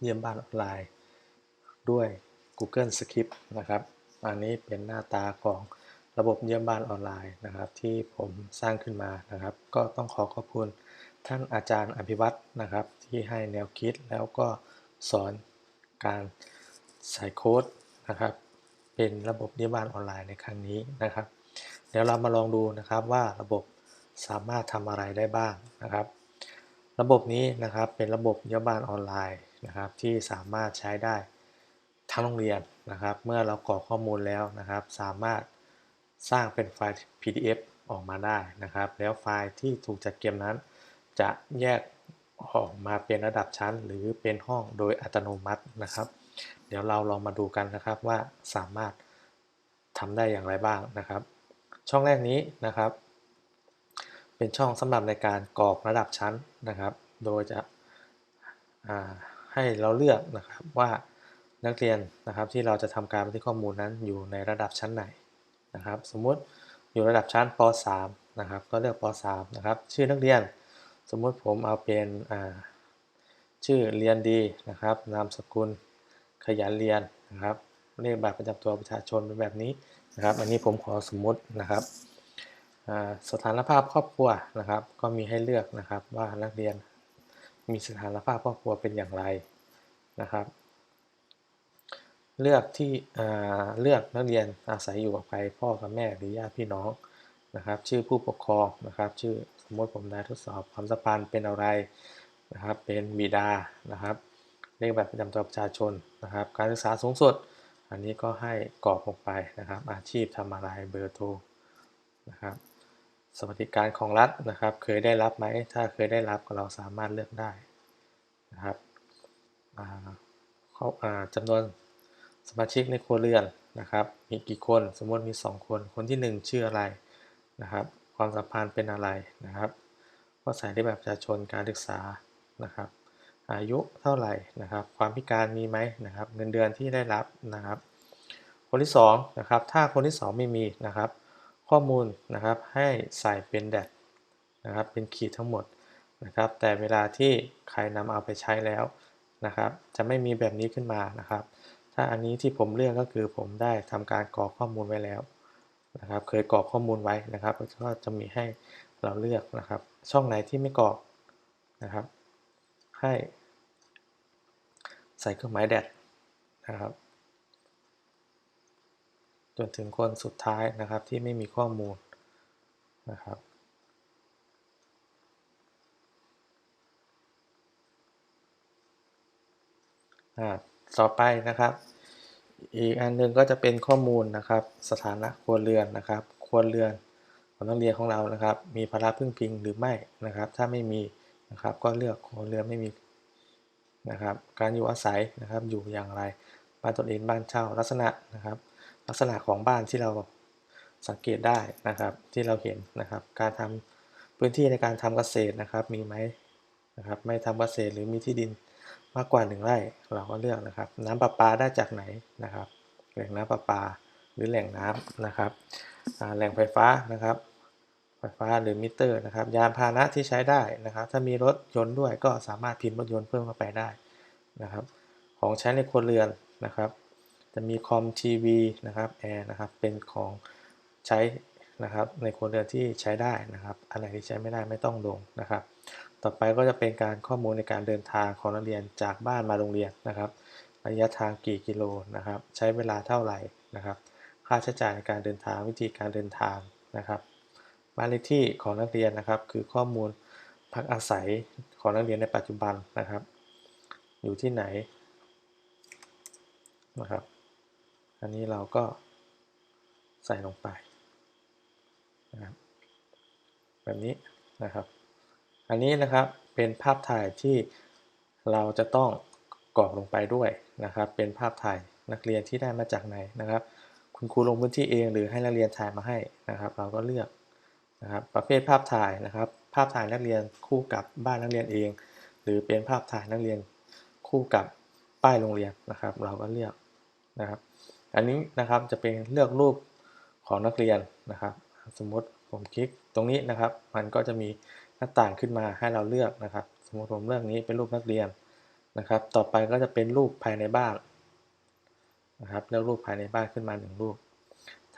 เยี่ยมบ้านออนไลน์ ด้วย Google Script นะครับ อันนี้เป็นหน้าตาของระบบเยี่ยมบ้านออนไลน์นะครับ ที่ผมสร้างขึ้นมานะครับ ก็ต้องขอขอบคุณท่านอาจารย์อภิวัตรนะครับ ที่ให้แนวคิดแล้วก็สอนการใส่โค้ดนะครับ เป็นระบบเยี่ยมบ้านออนไลน์ในครั้งนี้นะครับ เดี๋ยวเรามาลองดูนะครับว่าระบบสามารถทำอะไรได้บ้างนะครับ ระบบนี้นะครับเป็นระบบเยี่ยมบ้านออนไลน์ นะครับ ที่สามารถใช้ได้ทั้งโรงเรียนนะครับ เมื่อเรากรอกข้อมูลแล้วนะครับ สามารถสร้างเป็นไฟล์ PDF ออกมาได้นะครับ แล้วไฟล์ที่ถูกจัดเก็บนั้น จะแยกออกมาเป็นระดับชั้น หรือเป็นห้องโดยอัตโนมัตินะครับ เดี๋ยวเราลองมาดูกันนะครับว่าสามารถทำได้อย่างไรบ้างนะครับ ช่องแรกนี้นะครับ เป็นช่องสำหรับในการกรอกระดับชั้นนะครับ โดยจะ ให้เราเลือกนะครับว่านักเรียนนะครับที่เราจะทำการบันทึกข้อมูลนั้นอยู่ในระดับชั้นไหนนะครับ สมมุติอยู่ระดับชั้นป .3 นะครับ ก็เลือกป .3 นะครับ ชื่อนักเรียน สมมุติผมเอาเป็นชื่อเรียนดีนะครับ นามสกุลขยันเรียนนะครับ เลขบัตรประจำตัวประชาชนเป็นแบบนี้นะครับ อันนี้ผมขอสมมุตินะครับสถานภาพครอบครัวนะครับ ก็มีให้เลือกนะครับว่านักเรียน มีสถานภาพครอบครัวเป็นอย่างไรนะครับ เลือกที่เลือกนักเรียนอาศัยอยู่กับใครพ่อกับแม่หรือญาติพี่น้องนะครับ ชื่อผู้ปกครองนะครับ ชื่อสมมติผมได้ทดสอบความสัมพันธ์เป็นอะไรนะครับ เป็นบิดานะครับเลขบัตรประจำตัวประชาชนนะครับ การศึกษาสูงสุด อันนี้ก็ให้กรอกลงไปนะครับ อาชีพทำอะไรเบอร์โทรนะครับ สวัสดิการของรัฐนะครับ เคยได้รับไหม ถ้าเคยได้รับเราสามารถเลือกได้นะครับจำนวนสมาชิกในครัวเรือนนะครับ มีกี่คนสมมติมี 2 คน คนที่ 1 ชื่ออะไรนะครับ ความสัมพันธ์เป็นอะไรนะครับก็ใส่ได้แบบประชาชนการศึกษานะครับ อายุเท่าไหร่นะครับ ความพิการมีไหมนะครับ เงินเดือนที่ได้รับนะครับ คนที่2นะครับถ้าคนที่ 2 ไม่มีนะครับ ข้อมูลนะครับให้ใส่เป็นแดดนะครับเป็นขีดทั้งหมดนะครับ แต่เวลาที่ใครนำเอาไปใช้แล้วนะครับ จะไม่มีแบบนี้ขึ้นมานะครับ ถ้าอันนี้ที่ผมเลือกก็คือผมได้ทำการกรอกข้อมูลไว้แล้วนะครับ เคยกรอกข้อมูลไว้นะครับก็จะมีให้เราเลือกนะครับ ช่องไหนที่ไม่กรอกนะครับ ให้ใส่เครื่องหมายแดดนะครับ จนถึงคนสุดท้ายนะครับที่ไม่มีข้อมูลนะครับต่อไปนะครับ อีกอันนึงก็จะเป็นข้อมูลนะครับ สถานะครัวเรือนนะครับครัวเรือนของนักเรียนของเรานะครับ มีภาระพึ่งพิงหรือไม่นะครับ ถ้าไม่มีนะครับก็เลือกครัวเรือนไม่มีนะครับ การอยู่อาศัยนะครับอยู่อย่างไรบ้านตนเองบ้านเช่าลักษณะนะครับ ลักษณะของบ้านที่เราสังเกตได้นะครับที่เราเห็นนะครับ การทำพื้นที่ในการทำเกษตรนะครับ มีไหมนะครับ ไม่ทำเกษตรหรือมีที่ดินมากกว่า 1 ไร่เราก็เลือกนะครับ น้ำประปาได้จากไหนนะครับ แหล่งน้ำประปาหรือแหล่งน้ำนะครับแหล่งไฟฟ้านะครับ ไฟฟ้าหรือมิเตอร์นะครับ ยานพาหนะที่ใช้ได้นะครับ ถ้ามีรถยนต์ด้วยก็สามารถพิมพ์รถยนต์เพิ่มเข้าไปได้นะครับ ของใช้ในครัวเรือนนะครับ จะมีคอมทีวีนะครับแอร์นะครับเป็นของใช้นะครับในครัวเรือนที่ใช้ได้นะครับ อันไหนที่ใช้ไม่ได้ไม่ต้องลงนะครับ ต่อไปก็จะเป็นการข้อมูลในการเดินทางของนักเรียนจากบ้านมาโรงเรียนนะครับ ระยะทางกี่กิโลนะครับ ใช้เวลาเท่าไหร่นะครับ ค่าใช้จ่ายในการเดินทางวิธีการเดินทางนะครับบ้านเลขที่ของนักเรียนนะครับ คือข้อมูลพักอาศัยของนักเรียนในปัจจุบันนะครับ อยู่ที่ไหนนะครับ อันนี้เราก็ใส่ลงไปนะครับแบบนี้นะครับ อันนี้นะครับเป็นภาพถ่ายที่เราจะต้องกรอกลงไปด้วยนะครับ เป็นภาพถ่ายนักเรียนที่ได้มาจากไหนนะครับ คุณครูลงพื้นที่เองหรือให้นักเรียนถ่ายมาให้นะครับ เราก็เลือกนะครับ ประเภทภาพถ่ายนะครับ ภาพถ่ายนักเรียนคู่กับบ้านนักเรียนเอง หรือเป็นภาพถ่ายนักเรียนคู่กับป้ายโรงเรียนนะครับ เราก็เลือกนะครับ อันนี้นะครับจะเป็นเลือกรูปของนักเรียนนะครับ สมมติผมคลิกตรงนี้นะครับ มันก็จะมีหน้าต่างขึ้นมาให้เราเลือกนะครับ สมมติผมเลือกนี้เป็นรูปนักเรียนนะครับ ต่อไปก็จะเป็นรูปภายในบ้านนะครับเลือกรูปภายในบ้านขึ้นมาหนึ่งรูป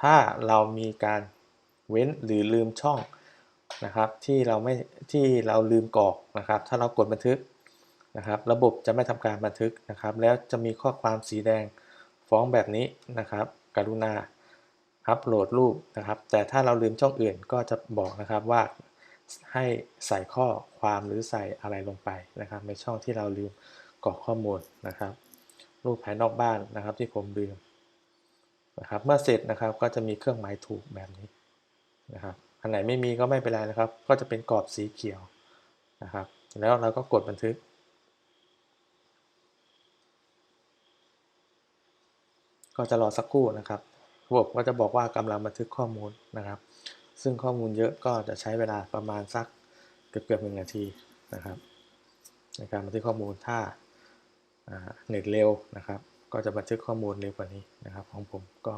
ถ้าเรามีการเว้นหรือลืมช่องนะครับ ที่เราไม่ที่เราลืมกรอกนะครับ ถ้าเรากดบันทึกนะครับ ระบบจะไม่ทำการบันทึกนะครับ แล้วจะมีข้อความสีแดง ฟ้องแบบนี้นะครับ กรุณาอัปโหลดรูปนะครับ แต่ถ้าเราลืมช่องอื่นก็จะบอกนะครับว่าให้ใส่ข้อความหรือใส่อะไรลงไปนะครับ ในช่องที่เราลืมกรอกข้อมูลนะครับ รูปภายนอกบ้านนะครับที่ผมลืมนะครับ เมื่อเสร็จนะครับก็จะมีเครื่องหมายถูกแบบนี้นะครับอันไหนไม่มีก็ไม่เป็นไรนะครับ ก็จะเป็นกรอบสีเขียวนะครับ แล้วเราก็กดบันทึก ก็จะรอสักครู่นะครับ ระบบก็จะบอกว่ากำลังบันทึกข้อมูลนะครับ ซึ่งข้อมูลเยอะก็จะใช้เวลาประมาณสักเกือบเกือบหนึ่งนาทีนะครับ ในการบันทึกข้อมูลถ้าเน็ตเร็วนะครับ ก็จะบันทึกข้อมูลเร็วกว่านี้นะครับ ของผมก็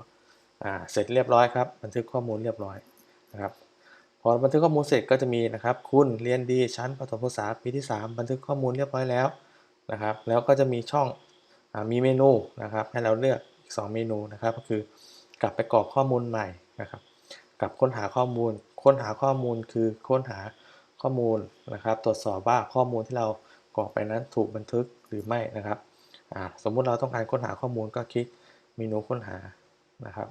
เสร็จเรียบร้อยครับ บันทึกข้อมูลเรียบร้อยนะครับพอบันทึกข้อมูลเสร็จก็จะมีนะครับ คุณเรียนดีชั้นประถมศึกษาปีที่ 3 บันทึกข้อมูลเรียบร้อยแล้วนะครับ แล้วก็จะมีช่องอมีเมนูนะครับ ให้เราเลือก อีก 2 เมนูนะครับ ก็คือกลับไปกรอกข้อมูลใหม่นะครับ กลับค้นหาข้อมูล ค้นหาข้อมูลคือค้นหาข้อมูลนะครับ ตรวจสอบว่าข้อมูลที่เรากรอกไปนั้นถูกบันทึกหรือไม่นะครับสมมุติเราต้องการค้นหาข้อมูลก็คลิกเมนูค้นหานะครับ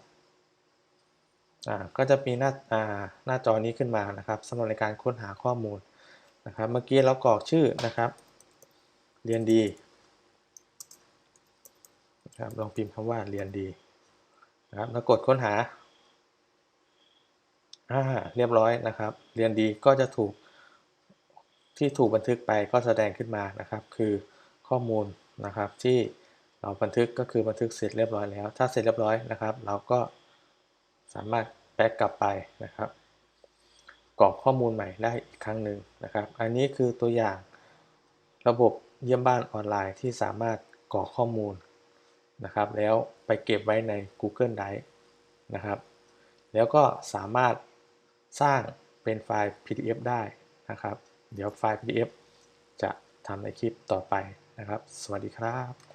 ก็จะมีหน้าหน้าจอนี้ขึ้นมานะครับสำหรับในการค้นหาข้อมูลนะครับ เมื่อกี้เรากรอกชื่อนะครับ เรียนดี นะครับลองพิมพ์คำว่าเรียนดีนะครับแล้วกดค้นหาอ่าเรียบร้อยนะครับ เรียนดีก็จะถูกที่ถูกบันทึกไปก็แสดงขึ้นมานะครับ คือข้อมูลนะครับที่เราบันทึกก็คือบันทึกเสร็จเรียบร้อยแล้ว ถ้าเสร็จเรียบร้อยนะครับ เราก็สามารถแบ็กกลับไปนะครับกรอกข้อมูลใหม่ได้อีกครั้งหนึ่งนะครับ อันนี้คือตัวอย่างระบบเยี่ยมบ้านออนไลน์ที่สามารถกรอกข้อมูล นะครับ แล้วไปเก็บไว้ใน Google Drive นะครับ แล้วก็สามารถสร้างเป็นไฟล์ PDF ได้นะครับ เดี๋ยวไฟล์ PDF จะทำในคลิปต่อไปนะครับ สวัสดีครับ